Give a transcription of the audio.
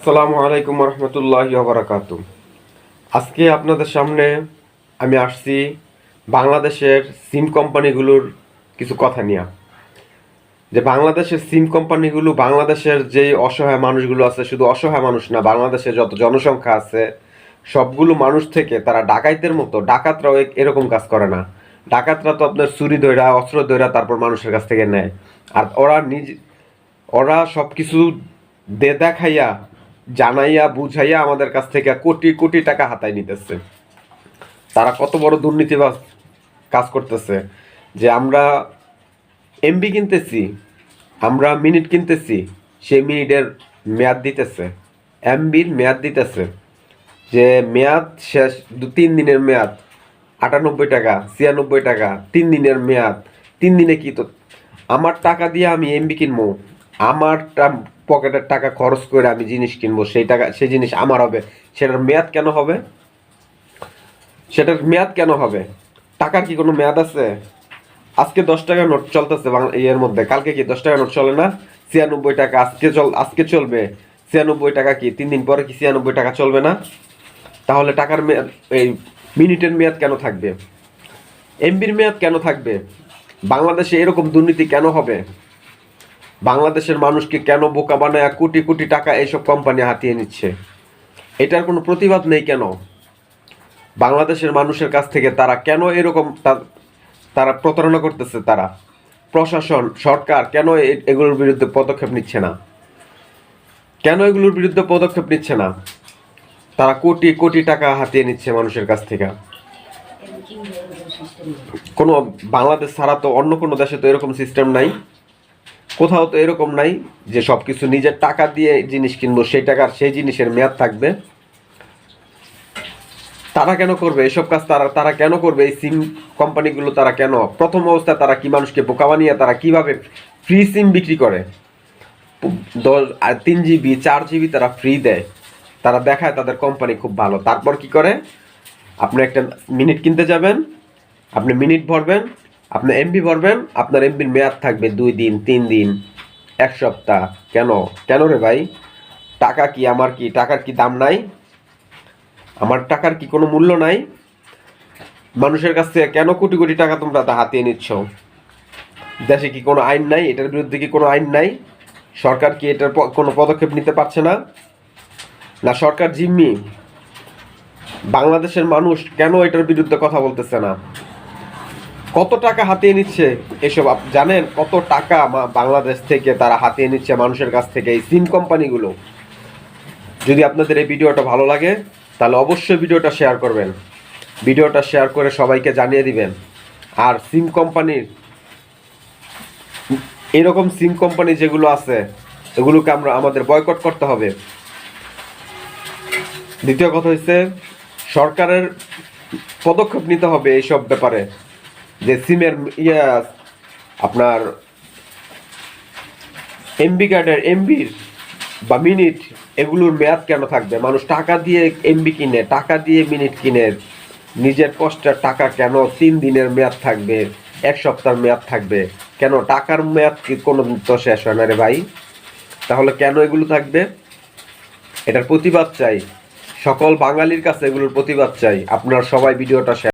আসসালামু আলাইকুম রহমতুল্লাহ বারাকাত আজকে আপনাদের সামনে আমি আসছি বাংলাদেশের সিম কোম্পানিগুলোর কিছু কথা নিয়ে। যে বাংলাদেশের সিম কোম্পানিগুলো বাংলাদেশের যে অসহায় মানুষগুলো আছে, শুধু অসহায় মানুষ না বাংলাদেশের যত জনসংখ্যা আছে, সবগুলো মানুষ থেকে তারা ডাকাইতের মতো, ডাকাতরাও এরকম কাজ করে না। ডাকাতরা তো আপনার চুরি ধৈরা অস্ত্র ধৈরা তারপর মানুষের কাছ থেকে নেয়। আর ওরা নিজ ওরা সব কিছু দে দেখাইয়া জানাইয়া, বুঝাইয়া আমাদের কাছ থেকে কোটি কোটি টাকা হাতায় নিতেছে। তারা কত বড় দুর্নীতিবাজ কাজ করতেছে। যে আমরা এমবি কিনতেছি, আমরা মিনিট কিনতেছি, সেই মিনিটের মেয়াদ দিতেছে। এমবির মেয়াদ দিতেছে। যে মেয়াদ শেষ, দু, তিন দিনের মেয়াদ, আটানব্বই টাকা, ছিয়ানব্বই টাকা, তিন দিনের মেয়াদ, তিন দিনে কি তো আমার টাকা দিয়ে আমি এমবি কিনবো? আমার পকেটের টাকা খরচ করে আমি জিনিস কিনবো, সেই টাকা, সেই জিনিস আমার হবে। সেটার মেয়াদ কেন হবে? সেটার মেয়াদ কেন হবে? টাকার কি কোনো মেয়াদ আছে? আজকে দশ টাকা নোট চলতেছে ইয়ের মধ্যে। কালকে কি দশ টাকা নোট চলে না? ছিয়ানব্বই টাকা আজকে চল আজকে চলবে। ছিয়ানব্বই টাকা কি? তিন দিন পরে কি ছিয়ানব্বই টাকা চলবে না? তাহলে টাকার মেয়াদ, এই মিনিটের মেয়াদ কেন থাকবে? এমবির মেয়াদ কেন থাকবে? বাংলাদেশে এরকম দুর্নীতি কেন হবে? বাংলাদেশের মানুষকে কেন বোকা বানায় কোটি কোটি টাকা এইসব কোম্পানি হাতিয়ে নিচ্ছে? এটার কোনো প্রতিবাদ নেই কেন? বাংলাদেশের মানুষের কাছ থেকে তারা কেন এরকম তারা প্রতারণা করতেছে তারা? প্রশাসন, সরকার কেন এগুলোর বিরুদ্ধে পদক্ষেপ নিচ্ছে না? কেন এগুলোর বিরুদ্ধে পদক্ষেপ নিচ্ছে না? তারা কোটি কোটি টাকা হাতিয়ে নিচ্ছে মানুষের কাছ থেকে। কোনো বাংলাদেশ ছাড়া তো অন্য কোনো দেশে তো এরকম সিস্টেম নাই। কোথাও তো এরকম নাই যে সব কিছু নিজের টাকা দিয়ে জিনিস কিনবো, সেই টাকার সেই জিনিসের মেয়াদ থাকবে। তারা কেন করবে? এসব কাজ তারা তারা কেন করবে? এই সিম কোম্পানিগুলো তারা কেন? প্রথম অবস্থায় তারা কি মানুষকে বোকা বানিয়ে তারা কীভাবে ফ্রি সিম বিক্রি করে? দশ তিন জিবি, চার জিবি তারা ফ্রি দেয়। তারা দেখায় তাদের কোম্পানি খুব ভালো। তারপর কি করে? আপনি একটা মিনিট কিনতে যাবেন, আপনি মিনিট ভরবেন আপনি এমবি ভরবেন, আপনার এমবির মেয়াদ থাকবে দুই দিন, তিন দিন, এক সপ্তাহ। কেন? কেন রে ভাই? টাকা কি আমার কি? টাকার কি দাম নাই? আমার টাকার কি কোনো মূল্য নাই? মানুষের কাছ থেকে কেন কোটি কোটি টাকা তোমরা তা হাতিয়ে নিচ্ছ? দেশে কি কোনো আইন নাই? এটার বিরুদ্ধে কি কোনো আইন নাই? সরকার কি এটার কোনো পদক্ষেপ নিতে পারছে না? না, সরকার জিম্মি? বাংলাদেশের মানুষ কেন এটার বিরুদ্ধে কথা বলতেছে না? কত টাকা হাতিয়ে নিচ্ছে এসব জানেন? কত টাকা বাংলাদেশ থেকে তারা হাতিয়ে নিচ্ছে মানুষের কাছ থেকে এই সিম কোম্পানিগুলো? যদি আপনাদের এই ভিডিওটা ভালো লাগে, তাহলে অবশ্যই ভিডিওটা শেয়ার করবেন। ভিডিওটা শেয়ার করে সবাইকে জানিয়ে দিবেন। আর সিম কোম্পানির, এরকম সিম কোম্পানি যেগুলো আছে, এগুলোকে আমরা, আমাদের বয়কট করতে হবে। দ্বিতীয় কথা হচ্ছে, সরকারের পদক্ষেপ নিতে হবে এইসব ব্যাপারে। যে সিমের ইয়া আপনার এমবি কার্ডের এমবির বা মিনিট এগুলোর মেয়াদ কেন থাকবে? মানুষ টাকা দিয়ে এমবি কিনে, টাকা দিয়ে মিনিট কিনে, নিজের কষ্টের টাকা কেন তিন দিনের মেয়াদ থাকবে, এক সপ্তাহের মেয়াদ থাকবে? কেন টাকার মেয়াদ কি কোনো তো শেষ হয় না রে ভাই? তাহলে কেন এগুলো থাকবে? এটার প্রতিবাদ চাই। সকল বাঙালির কাছে এগুলোর প্রতিবাদ চাই। আপনারা সবাই ভিডিওটা